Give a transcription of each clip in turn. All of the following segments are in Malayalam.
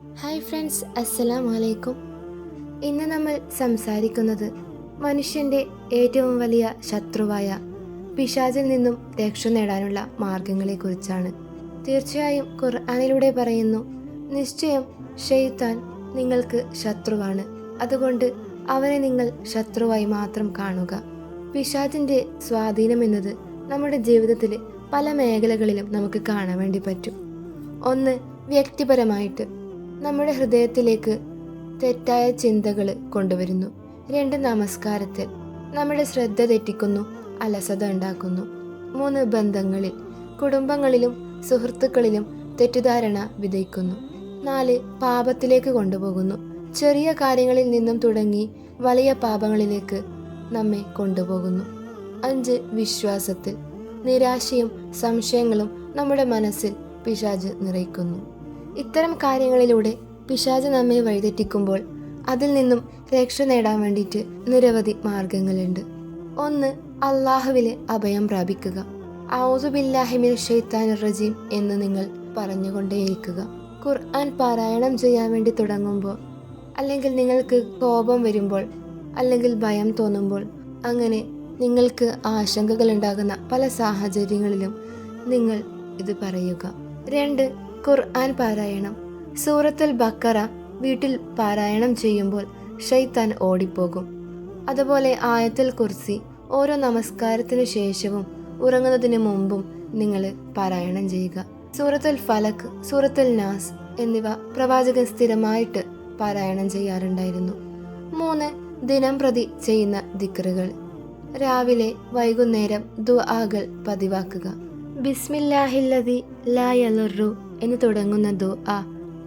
ഹായ് ഫ്രണ്ട്സ് അസ്സലാം വലൈക്കും ഇന്ന് നമ്മൾ സംസാരിക്കുന്നത് മനുഷ്യന്റെ ഏറ്റവും വലിയ ശത്രുവായ പിശാചിൽ നിന്നും രക്ഷ നേടാനുള്ള മാർഗങ്ങളെക്കുറിച്ചാണ് തീർച്ചയായും ഖുർആാനിലൂടെ പറയുന്നു നിശ്ചയം ഷെയ്ത്താൻ നിങ്ങൾക്ക് ശത്രുവാണ്. അതുകൊണ്ട് അവനെ നിങ്ങൾ ശത്രുവായി മാത്രം കാണുക. പിശാചിന്റെ സ്വാധീനം എന്നത് നമ്മുടെ ജീവിതത്തിൽ പല മേഖലകളിലും നമുക്ക് കാണാൻ വേണ്ടി പറ്റും. ഒന്ന് വ്യക്തിപരമായിട്ട്. നമ്മുടെ ഹൃദയത്തിലേക്ക് തെറ്റായ ചിന്തകൾ കൊണ്ടുവരുന്നു. രണ്ട് നമസ്കാരത്തിൽ നമ്മുടെ ശ്രദ്ധ തെറ്റിക്കുന്നു അലസത ഉണ്ടാക്കുന്നു. മൂന്ന് ബന്ധങ്ങളിൽ കുടുംബങ്ങളിലും സുഹൃത്തുക്കളിലും തെറ്റിദ്ധാരണ വിതയ്ക്കുന്നു. നാല് പാപത്തിലേക്ക് കൊണ്ടുപോകുന്നു. ചെറിയ കാര്യങ്ങളിൽ നിന്നും തുടങ്ങി വലിയ പാപങ്ങളിലേക്ക് നമ്മെ കൊണ്ടുപോകുന്നു. അഞ്ച് വിശ്വാസത്തിൽ. നിരാശയും സംശയങ്ങളും നമ്മുടെ മനസ്സിൽ പിശാജ് നിറയ്ക്കുന്നു. ഇത്തരം കാര്യങ്ങളിലൂടെ പിശാജ് നമ്മെ വഴിതെറ്റിക്കുമ്പോൾ അതിൽ നിന്നും രക്ഷ നേടാൻ വേണ്ടിയിട്ട് നിരവധി മാർഗങ്ങളുണ്ട്. ഒന്ന് അള്ളാഹുവിലെ അഭയം പ്രാപിക്കുക. ഔസുബില്ലാഹിമിൽ ഷെയ്ത്താൻ റജീം എന്ന് നിങ്ങൾ പറഞ്ഞുകൊണ്ടേയിരിക്കുക. ഖുർആൻ പാരായണം ചെയ്യാൻ വേണ്ടി തുടങ്ങുമ്പോൾ അല്ലെങ്കിൽ നിങ്ങൾക്ക് കോപം വരുമ്പോൾ അല്ലെങ്കിൽ ഭയം തോന്നുമ്പോൾ അങ്ങനെ നിങ്ങൾക്ക് ആശങ്കകൾ ഉണ്ടാകുന്ന പല സാഹചര്യങ്ങളിലും നിങ്ങൾ ഇത് പറയുക. രണ്ട് ഖുർആൻ പാരായണം. സൂറത്തുൽ ബക്കറ വീട്ടിൽ പാരായണം ചെയ്യുമ്പോൾ ഷെയ്ത്താൻ ഓടിപ്പോകും. അതുപോലെ ആയത്തിൽ കുർസി ഓരോ നമസ്കാരത്തിനു ശേഷവും ഉറങ്ങുന്നതിന് മുമ്പും നിങ്ങൾ പാരായണം ചെയ്യുക. സൂറത്തുൽ ഫലക് സൂറത്തുൽ നാസ് എന്നിവ പ്രവാചകൻ സ്ഥിരമായിട്ട് പാരായണം ചെയ്യാറുണ്ടായിരുന്നു. മൂന്ന് ദിനം പ്രതി ചെയ്യുന്ന ദിക്റുകൾ. രാവിലെ വൈകുന്നേരം ദുആകൾ പതിവാക്കുക. ബിസ്മില്ലാഹില്ലതി ലായലുറു എന്ന് തുടങ്ങുന്ന ദുആ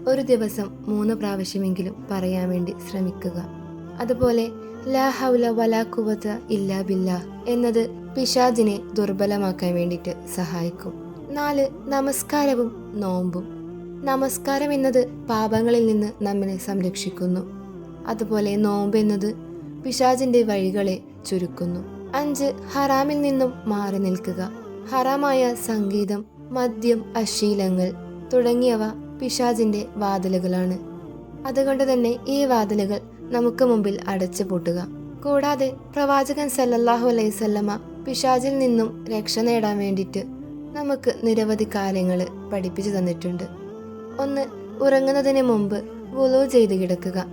ഒരു ദിവസം മൂന്ന് പ്രാവശ്യമെങ്കിലും പറയാൻ വേണ്ടി ശ്രമിക്കുക. അതുപോലെ ലാ ഹൗല വലാ കുവത ഇല്ലാ ബില്ലാ എന്നത് പിശാജിനെ ദുർബലമാക്കാൻ വേണ്ടിയിട്ട് സഹായിക്കും. നാല് നമസ്കാരവും നോമ്പും. നമസ്കാരം എന്നത് പാപങ്ങളിൽ നിന്ന് നമ്മളെ സംരക്ഷിക്കുന്നു. അതുപോലെ നോമ്പ് എന്നത് പിശാജിന്റെ വഴികളെ ചുരുക്കുന്നു. അഞ്ച് ഹറാമിൽ നിന്നും മാറി നിൽക്കുക. ഹറാമായ സംഗീതം മദ്യം അശീലങ്ങൾ തുടങ്ങിയവ പിശാജിന്റെ വാതിലുകളാണ്. അതുകൊണ്ട് തന്നെ ഈ വാതിലുകൾ നമുക്ക് മുമ്പിൽ അടച്ചു പൂട്ടുക. കൂടാതെ പ്രവാചകൻ സല്ലല്ലാഹു അലൈസല്ലമ്മ പിശാജിൽ നിന്നും രക്ഷ നേടാൻ വേണ്ടിയിട്ട് നമുക്ക് നിരവധി കാര്യങ്ങൾ പഠിപ്പിച്ചു തന്നിട്ടുണ്ട്. ഒന്ന് ഉറങ്ങുന്നതിന് മുമ്പ് വുളു ചെയ്ത് കിടക്കുക.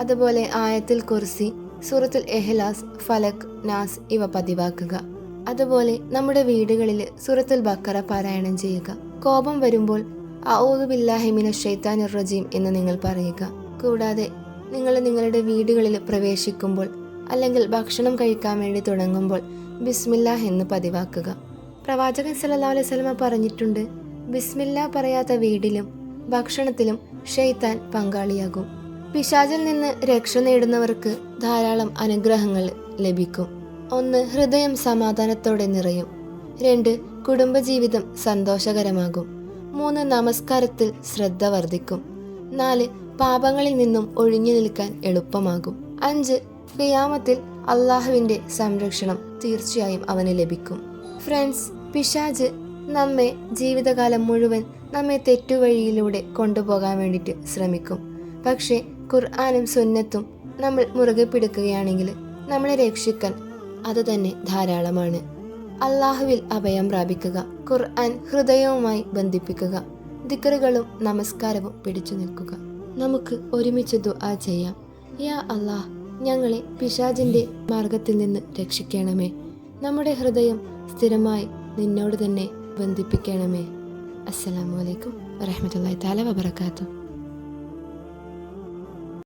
അതുപോലെ ആയത്തിൽ കുർസി സൂറത്തുൽ എഹ്ലാസ് ഫലക് നാസ് ഇവ പതിവാക്കുക. അതുപോലെ നമ്മുടെ വീടുകളിൽ സൂറത്തുൽ ബക്കറ പാരായണം ചെയ്യുക. കോപം വരുമ്പോൾ ഔദു ബില്ലാഹിമിന ഷെയ്ത്താൻ റജീം എന്ന് നിങ്ങൾ പറയുക. കൂടാതെ നിങ്ങൾ നിങ്ങളുടെ വീടുകളിൽ പ്രവേശിക്കുമ്പോൾ അല്ലെങ്കിൽ ഭക്ഷണം കഴിക്കാൻ വേണ്ടി തുടങ്ങുമ്പോൾ ബിസ്മില്ലാഹ് എന്ന് പതിവാക്കുക. പ്രവാചകൻ സല്ലാ അലൈഹി വസല്ലമ പറഞ്ഞിട്ടുണ്ട് ബിസ്മില്ല പറയാത്ത വീടിലും ഭക്ഷണത്തിലും ഷെയ്ത്താൻ പങ്കാളിയാകും. പിശാചിൽ നിന്ന് രക്ഷ നേടുന്നവർക്ക് ധാരാളം അനുഗ്രഹങ്ങൾ ലഭിക്കും. ഒന്ന് ഹൃദയം സമാധാനത്തോടെ നിറയും. രണ്ട് കുടുംബജീവിതം സന്തോഷകരമാകും. മൂന്ന് നമസ്കാരത്തിൽ ശ്രദ്ധ വർദ്ധിക്കും. നാല് പാപങ്ങളിൽ നിന്നും ഒഴിഞ്ഞു നിൽക്കാൻ എളുപ്പമാകും. അഞ്ച് ഫിയാമത്തിൽ അള്ളാഹുവിന്റെ സംരക്ഷണം തീർച്ചയായും അവന് ലഭിക്കും. ഫ്രണ്ട്സ് പിശാജ് നമ്മെ ജീവിതകാലം മുഴുവൻ നമ്മെ തെറ്റുവഴിയിലൂടെ കൊണ്ടുപോകാൻ വേണ്ടിയിട്ട് ശ്രമിക്കും. പക്ഷേ ഖുർആാനും സുന്നത്തും നമ്മൾ മുറുകെ പിടിക്കുകയാണെങ്കിൽ നമ്മളെ രക്ഷിക്കാൻ അത് തന്നെ ധാരാളമാണ്. അള്ളാഹുവിൽ അഭയം പ്രാപിക്കുക ഖുർആൻ ഹൃദയവുമായി ബന്ധിപ്പിക്കുക ദിക്കറുകളും നമസ്കാരവും പിടിച്ചു നിൽക്കുക. നമുക്ക് ഒരുമിച്ച് ദുആ ചെയ്യാം. യാ അള്ളാഹ് ഞങ്ങളെ പിശാജിന്റെ മാർഗത്തിൽ നിന്ന് രക്ഷിക്കണമേ. നമ്മുടെ ഹൃദയം സ്ഥിരമായി നിന്നോട് തന്നെ ബന്ധിപ്പിക്കണമേ. അസ്സലാമു അലൈക്കും വറഹമത്തല്ലാ താല വബർക്കാത്തു